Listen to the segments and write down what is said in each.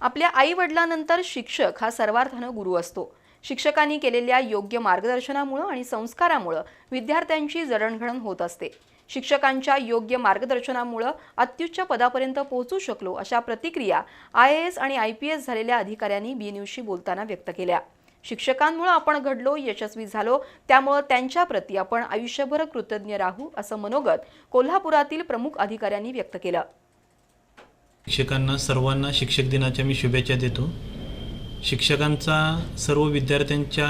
आपल्या आई वडिलांनंतर शिक्षक हा सर्वार्थानं गुरु असतो. शिक्षकांनी केलेल्या योग्य मार्गदर्शनामुळं आणि संस्कारामुळं विद्यार्थ्यांची जडणघडण होत असते. शिक्षकांच्या योग्य मार्गदर्शनामुळं अत्युच्च पदापर्यंत पोहोचू शकलो अशा प्रतिक्रिया आय ए एस आणि आय पी एस झालेल्या अधिकाऱ्यांनी बी न्यूजशी बोलताना व्यक्त केल्या. शिक्षकांमुळं आपण घडलो यशस्वी झालो त्यामुळं त्यांच्याप्रती आपण आयुष्यभर कृतज्ञ राहू असं मनोगत कोल्हापुरातील प्रमुख अधिकाऱ्यांनी व्यक्त केलं. शिक्षकांना सर्वांना शिक्षक दिनाच्या मी शुभेच्छा देतो. शिक्षकांचा सर्व विद्यार्थ्यांच्या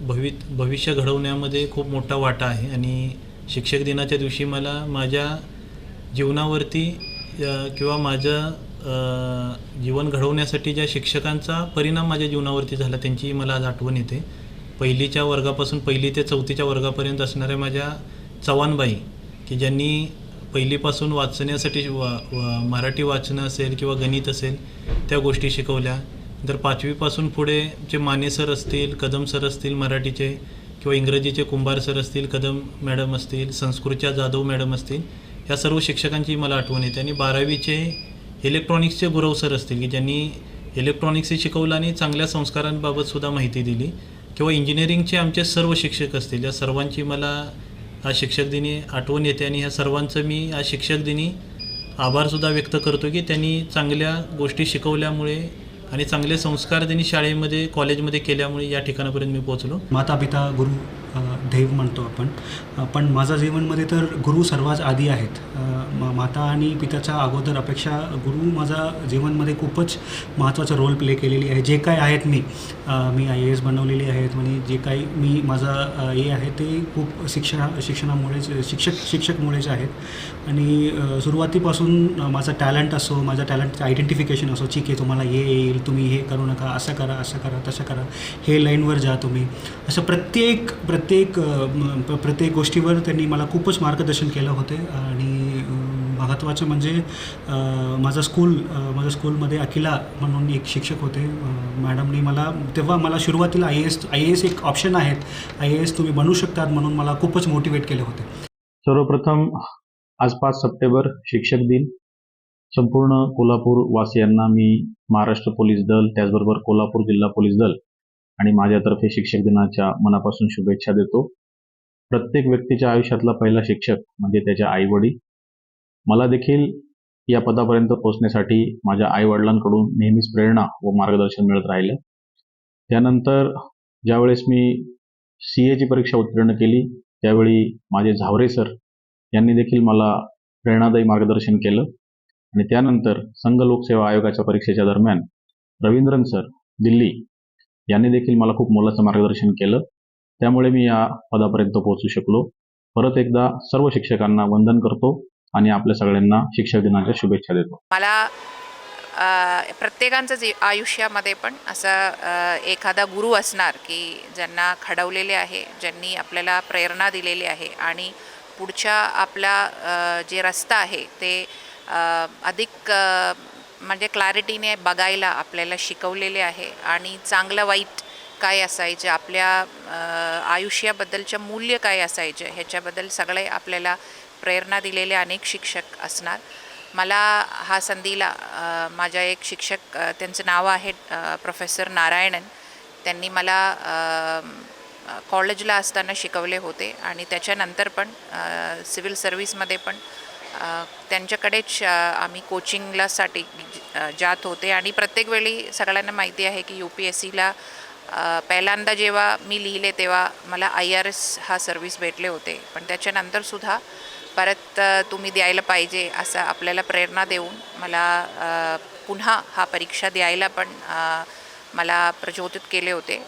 भवि भविष्य घडवण्यामध्ये खूप मोठा वाटा आहे आणि शिक्षक दिनाच्या दिवशी मला माझ्या जीवनावरती किंवा माझं जीवन घडवण्यासाठी ज्या शिक्षकांचा परिणाम माझ्या जीवनावरती झाला त्यांची मला आज आठवण येते. पहिलीच्या वर्गापासून पहिली ते चौथीच्या वर्गापर्यंत असणाऱ्या माझ्या चव्हाणबाई की ज्यांनी पहिलीपासून वाचण्यासाठी वा वा मराठी वाचणं असेल किंवा गणित असेल त्या गोष्टी शिकवल्या. तर पाचवीपासून पुढे जे माने सर असतील कदम सर असतील मराठीचे किंवा इंग्रजीचे कुंभार सर असतील कदम मॅडम असतील संस्कृतच्या जाधव मॅडम असतील या सर्व शिक्षकांची मला आठवण येते. आणि बारावीचे इलेक्ट्रॉनिक्सचे गुरव सर असतील की ज्यांनी इलेक्ट्रॉनिक्सही शिकवलं आणि चांगल्या संस्कारांबाबत सुद्धा माहिती दिली. किंवा इंजिनिअरिंगचे आमचे सर्व शिक्षक असतील या सर्वांची मला आज शिक्षक दिनी आठवण येते आणि ह्या सर्वांचं मी आज शिक्षक दिनी आभारसुद्धा व्यक्त करतो की त्यांनी चांगल्या गोष्टी शिकवल्यामुळे आणि चांगले संस्कार त्यांनी शाळेमध्ये कॉलेजमध्ये केल्यामुळे या ठिकाणापर्यंत मी पोहोचलो. माता पिता गुरु देव म्हणतो आपण. पण माझ्या जीवनमध्ये तर गुरु सर्वात आधी आहेत. म- माता आणि पित्याच्या अगोदर अपेक्षा गुरु माझा जीवनमध्ये खूपच महत्त्वाचा रोल प्ले केलेली आहे. जे काय आहेत मी मी आय ए एस बनवलेली आहेत म्हणजे जे काही मी माझा हे आहे ते खूप शिक्षणा शिक्षणामुळेच शिक्षक शिक्षकमुळेच आहेत. आणि सुरुवातीपासून माझा टॅलेंट असो माझा टॅलेंटचं आयडेंटिफिकेशन असो ठीक आहे तुम्हाला हे येईल तुम्ही हे करू नका असं करा असं करा तसं करा हे लाईनवर जा तुम्ही. असं प्रत्येक प्रत्येक प्रत्येक प्रत्येक गोष्टीवर त्यांनी मला खूपच मार्गदर्शन केलं होते. आणि महत्त्वाचं म्हणजे माझा माझं स्कूल माझ्या स्कूलमध्ये अखिला म्हणून एक शिक्षक होते. मॅडमनी मला तेव्हा मला सुरुवातीला I S I A S एक ऑप्शन आहेत. आय ए एस तुम्ही बनू शकतात म्हणून मला खूपच मोटिवेट केले होते. सर्वप्रथम आज पाच सप्टेंबर शिक्षक दिन. संपूर्ण कोल्हापूर वासियांना मी महाराष्ट्र पोलीस दल त्याचबरोबर कोल्हापूर जिल्हा पोलीस दल आणि माझ्यातर्फे शिक्षक दिनाच्या मनापासून शुभेच्छा देतो. प्रत्येक व्यक्तीच्या आयुष्यातला पहिला शिक्षक म्हणजे त्याच्या आईवडील. मला देखील या पदापर्यंत पोहोचण्यासाठी माझ्या आईवडिलांकडून नेहमीच प्रेरणा व मार्गदर्शन मिळत राहिलं. त्यानंतर ज्यावेळेस मी सी एची परीक्षा उत्तीर्ण केली त्यावेळी माझे झावरे सर यांनी देखील मला प्रेरणादायी मार्गदर्शन केलं. आणि त्यानंतर संघ लोकसेवा आयोगाच्या परीक्षेच्या दरम्यान रवींद्रन सर दिल्ली यांनी देखील मला खूप मोलाचं मार्गदर्शन केलं. त्यामुळे मी या पदापर्यंत पोहोचू शकलो. परत एकदा सर्व शिक्षकांना वंदन करतो आणि आपल्या सगळ्यांना शिक्षक दिनाच्या शुभेच्छा देतो. मला प्रत्येकांचं जी आयुष्यामध्ये पण असा एखादा गुरु असणार की ज्यांना खडवलेले आहे ज्यांनी आपल्याला प्रेरणा दिलेली आहे आणि पुढच्या आपला जे रस्ता आहे ते अधिक म्हणजे क्लॅरिटीने बघायला आपल्याला शिकवलेले आहे आणि चांगलं वाईट काय असायचे? आपल्या आयुष्याबद्दलचं मूल्य काय असायचे? ह्याच्याबद्दल सगळे आपल्याला प्रेरणा दिलेले अनेक शिक्षक असणार. मला हा संधीला माझ्या एक शिक्षक त्यांचं नाव आहे प्रोफेसर नारायणन. त्यांनी मला कॉलेजला असताना शिकवले होते आणि त्याच्यानंतर पण सिव्हिल सर्व्हिसमध्ये पण त्यांच्याकडेच आम्ही कोचिंगलासाठी जात होते. आणि प्रत्येक वेळी सगळ्यांना माहिती आहे की यू पी एस सीला पहिल्यांदा जेव्हा मी लिहिले तेव्हा मला आय आर एस हा सर्व्हिस भेटले होते. पण त्याच्यानंतरसुद्धा परत तुम्ही द्यायला पाहिजे असं आपल्याला प्रेरणा देऊन मला पुन्हा हा परीक्षा द्यायला पण मला प्रचोदित केले होते.